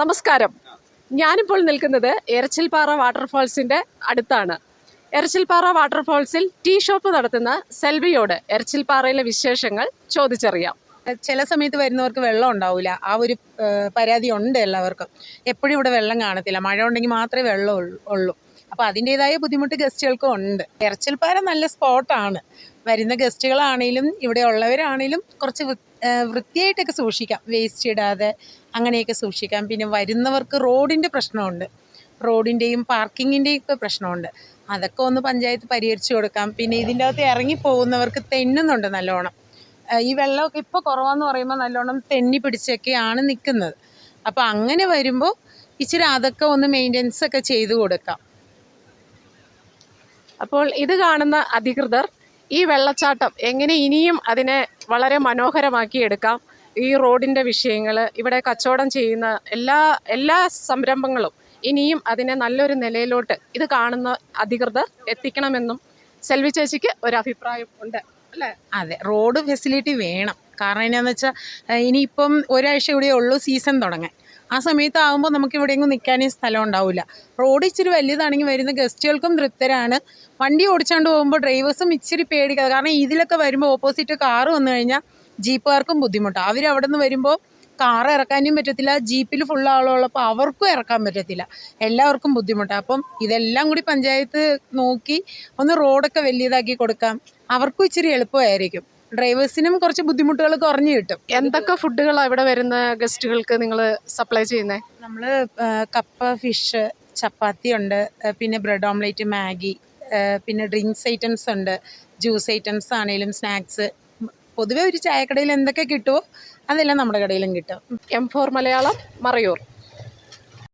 നമസ്കാരം. ഞാനിപ്പോൾ നിൽക്കുന്നത് എരച്ചിൽപ്പാറ വാട്ടർഫാൾസിന്റെ അടുത്താണ്. എരച്ചിൽപ്പാറ വാട്ടർഫാൾസിൽ ടീ ഷോപ്പ് നടത്തുന്ന സെൽവിയോട് എരച്ചിൽപ്പാറയിലെ വിശേഷങ്ങൾ ചോദിച്ചറിയാം. ചില സമയത്ത് വരുന്നവർക്ക് വെള്ളം ഉണ്ടാവില്ല ആ ഒരു പരാതി ഉണ്ട് എല്ലാവർക്കും. എപ്പോഴും ഇവിടെ വെള്ളം കാണത്തില്ല. മഴ ഉണ്ടെങ്കിൽ മാത്രമേ വെള്ളം ഉള്ളൂ- അപ്പോൾ അതിന്റെതായ ബുദ്ധിമുട്ട് ഗസ്റ്റുകൾക്കും ഉണ്ട്. ഇറച്ചിൽപ്പാറ നല്ല സ്പോട്ടാണ്. വരുന്ന ഗസ്റ്റുകളാണേലും ഇവിടെ ഉള്ളവരാണേലും കുറച്ച് വൃത്തിയായിട്ടൊക്കെ സൂക്ഷിക്കാം. വേസ്റ്റ് ഇടാതെ അങ്ങനെയൊക്കെ സൂക്ഷിക്കാം. പിന്നെ വരുന്നവർക്ക് റോഡിന്റെ പ്രശ്നമുണ്ട്. റോഡിന്റെയും പാർക്കിങ്ങിന്റെയും ഒക്കെ പ്രശ്നമുണ്ട്. അതൊക്കെ ഒന്ന് പഞ്ചായത്ത് പരിഹരിച്ചു കൊടുക്കാം. പിന്നെ ഇതിന്റെ അകത്ത് ഇറങ്ങി പോകുന്നവർക്ക് തെന്നുന്നുണ്ട് നല്ലോണം. ഈ വെള്ളമൊക്കെ ഇപ്പോൾ കുറവാന്ന് പറയുമ്പോൾ നല്ലോണം തെന്നി പിടിച്ചൊക്കെയാണ് നിൽക്കുന്നത് അപ്പോൾ അങ്ങനെ വരുമ്പോൾ ഇച്ചിരി അതൊക്കെ ഒന്ന് മെയിന്റനൻസ് ഒക്കെ ചെയ്തു കൊടുക്കാം. അപ്പോൾ ഇത് കാണുന്ന അധികൃതർ ഈ വെള്ളച്ചാട്ടം എങ്ങനെ ഇനിയും അതിനെ വളരെ മനോഹരമാക്കി എടുക്കാം? ഈ റോഡിന്റെ വിഷയങ്ങൾ ഇവിടെ കച്ചവടം ചെയ്യുന്ന എല്ലാ എല്ലാ സംരംഭങ്ങളും ഇനിയും അതിനെ നല്ലൊരു നിലയിലോട്ട് ഇത് കാണുന്ന അധികൃതർ എത്തിക്കണമെന്നും സെൽവി ചേച്ചിക്ക് ഒരു അഭിപ്രായം ഉണ്ട്. അല്ലേ? അതെ റോഡ് ഫെസിലിറ്റി വേണം. കാരണം എന്നാന്ന് വെച്ചാൽ ഇനിയിപ്പം ഒരാഴ്ച കൂടിയേ ഉള്ളൂ സീസൺ തുടങ്ങാൻ. ആ സമയത്താകുമ്പോൾ നമുക്ക് ഇവിടെയെങ്കിലും നിൽക്കാനേ സ്ഥലം ഉണ്ടാവില്ല റോഡ് ഇച്ചിരി വലിയതാണെങ്കിൽ വരുന്ന ഗസ്റ്റുകൾക്കും തൃപ്തരാണ്. വണ്ടി ഓടിച്ചുകൊണ്ട് പോകുമ്പോൾ ഡ്രൈവേഴ്സും ഇച്ചിരി പേടിക്കാതെ കാരണം ഇതിലൊക്കെ വരുമ്പോൾ ഓപ്പോസിറ്റ് കാറ് വന്നു കഴിഞ്ഞാൽ ജീപ്പുകാർക്കും ബുദ്ധിമുട്ടാണ് അവർ അവിടെ നിന്ന് വരുമ്പോൾ കാർ ഇറക്കാനും പറ്റത്തില്ല. ജീപ്പിൽ ഫുൾ ആളുള്ളപ്പോൾ അവർക്കും ഇറക്കാൻ പറ്റത്തില്ല. എല്ലാവർക്കും ബുദ്ധിമുട്ടാണ് അപ്പം ഇതെല്ലാം കൂടി പഞ്ചായത്ത് നോക്കി ഒന്ന് റോഡൊക്കെ വലിയതാക്കി കൊടുക്കാം. അവർക്കും ഇച്ചിരി എളുപ്പമായിരിക്കും. ഡ്രൈവേഴ്സിനും കുറച്ച് ബുദ്ധിമുട്ടുകൾ കുറഞ്ഞു കിട്ടും. എന്തൊക്കെ ഫുഡുകളാണ് ഇവിടെ വരുന്ന ഗസ്റ്റുകൾക്ക് നിങ്ങൾ സപ്ലൈ ചെയ്യുന്നത് നമ്മൾ കപ്പ ഫിഷ് ചപ്പാത്തി ഉണ്ട് പിന്നെ ബ്രെഡ് ഓംലേറ്റ് മാഗി പിന്നെ ഡ്രിങ്ക്സ് ഐറ്റംസ് ഉണ്ട് ജ്യൂസ് ഐറ്റംസ് ആണെങ്കിലും സ്നാക്സ്. പൊതുവേ ഒരു ചായക്കടയിൽ എന്തൊക്കെ കിട്ടുമോ അതെല്ലാം നമ്മുടെ കടയിലും കിട്ടും. M for Malayalam Marayur.